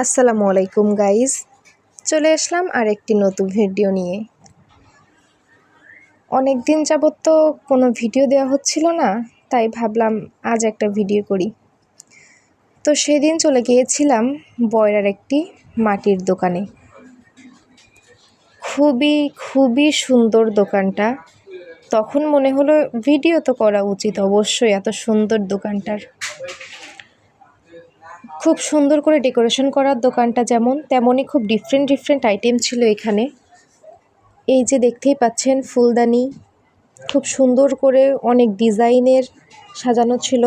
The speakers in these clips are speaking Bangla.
আসসালামু আলাইকুম গাইজ চলে আসলাম আর একটি নতুন ভিডিও নিয়ে। অনেক দিন যাবৎ তো কোনো ভিডিও দেওয়া হচ্ছিল না, তাই ভাবলাম আজ একটা ভিডিও করি। তো সেদিন চলে গিয়েছিলাম বয়রার একটি মাটির দোকানে। খুবই খুবই সুন্দর দোকানটা। তখন মনে হলো ভিডিও তো করা উচিত, অবশ্যই এত সুন্দর দোকানটার। খুব সুন্দর করে ডেকোরেশন করার দোকানটা যেমন, তেমনই খুব ডিফারেন্ট ডিফারেন্ট আইটেম ছিল এখানে। এই যে দেখতেই পাচ্ছেন ফুলদানি, খুব সুন্দর করে অনেক ডিজাইনের সাজানো ছিল।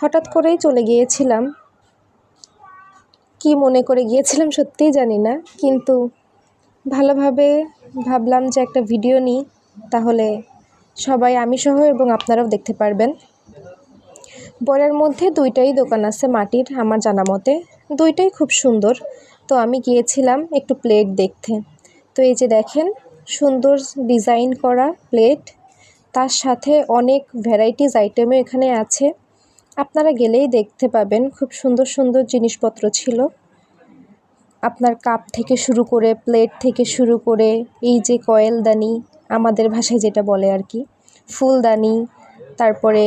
হঠাৎ করেই চলে গিয়েছিলাম। কি মনে করে গিয়েছিলাম সত্যিই জানি না, কিন্তু ভালোভাবে ভাবলাম যে একটা ভিডিও নিই, তাহলে সবাই আমি সহ এবং আপনারাও দেখতে পারবেন। বরের মধ্যে দুইটাই দোকান আছে মাটির, আমার জানা মতে। দুইটাই খুব সুন্দর। তো আমি গিয়েছিলাম একটু প্লেট দেখতে। তো এই যে দেখেন, সুন্দর ডিজাইন করা প্লেট তার সাথে অনেক ভ্যারাইটিস আইটেমও এখানে আছে। আপনারা গেলেই দেখতে পাবেন, খুব সুন্দর সুন্দর জিনিসপত্র ছিল। আপনার কাপ থেকে শুরু করে প্লেট থেকে শুরু করে, এই যে কয়েলদানি আমাদের ভাষায় যেটা বলে আর কি, ফুলদানি তারপরে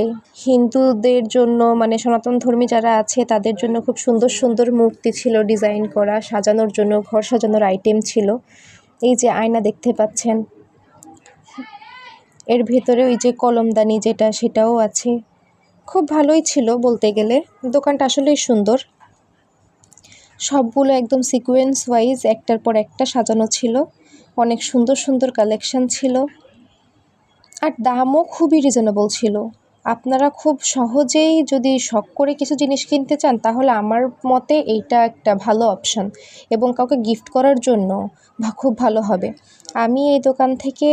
হিন্দুদের জন্য মানে সনাতন ধর্মী যারা আছে, তাদের জন্য খুব সুন্দর সুন্দর মূর্তি ছিল ডিজাইন করা, সাজানোর জন্য ঘর সাজানোর আইটেম ছিল। এই যে আয়না দেখতে পাচ্ছেন। এর ভেতরে ওই যে কলমদানি যেটা, সেটাও আছে। খুব ভালোই ছিল বলতে গেলে। দোকানটা আসলেই সুন্দর। সবগুলো একদম সিকোয়েন্স ওয়াইজ একটার পর একটা সাজানো ছিল। অনেক সুন্দর সুন্দর কালেকশন ছিল। আর দামও খুবই রিজনেবল ছিল। আপনারা খুব সহজেই যদি শখ করে কিছু জিনিস কিনতে চান, তাহলে আমার মতে এইটা একটা ভালো অপশান এবং কাউকে গিফট করার জন্য খুব ভালো হবে। আমি এই দোকান থেকে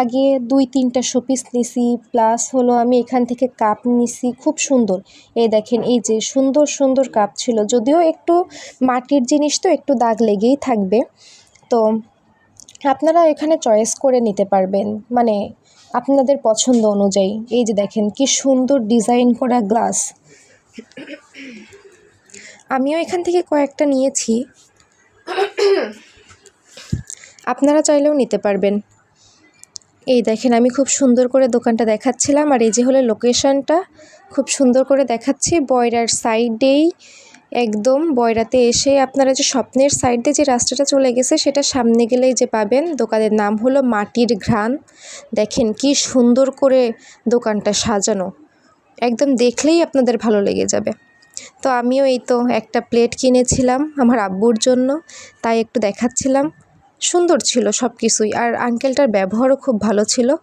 আগে দুই তিনটা শোপিস নিছি প্লাস হলো আমি এখান থেকে কাপ নিছি, খুব সুন্দর। এই দেখেন, এই যে সুন্দর সুন্দর কাপ ছিল, যদিও একটু মাটির জিনিস তো, একটু দাগ লেগেই থাকবে। তো আপনারা এখানে চয়েস করে নিতে পারবেন। মানে আপনাদের পছন্দ অনুযায়ী। এই যে দেখেন, কি সুন্দর ডিজাইন করা গ্লাস আমিও এখান থেকে কয়েকটা নিয়েছি। আপনারা চাইলেও নিতে পারবেন। এই দেখেন, আমি খুব সুন্দর করে দোকানটা দেখাচ্ছিলাম। আর এই যে হলো লোকেশনটা খুব সুন্দর করে দেখাচ্ছি। বয়রার সাইডেই একদম বয়রাতে এসে আপনারা যে স্বপ্নের সাইডে যে রাস্তাটা চলে গেছে, সেটা সামনে গেলেই যে পাবেন। দোকানের নাম হলো মাটির ঘ্রাণ। দেখেন কি সুন্দর করে দোকানটা সাজানো। একদম দেখলেই আপনাদের ভালো লেগে যাবে। তো আমিও এই তো একটা প্লেট কিনেছিলাম আমার আব্বুর জন্য, তাই একটু দেখাচ্ছিলাম। সুন্দর ছিল সব কিছুই আর আঙ্কেলটার ব্যবহারও খুব ভালো ছিল।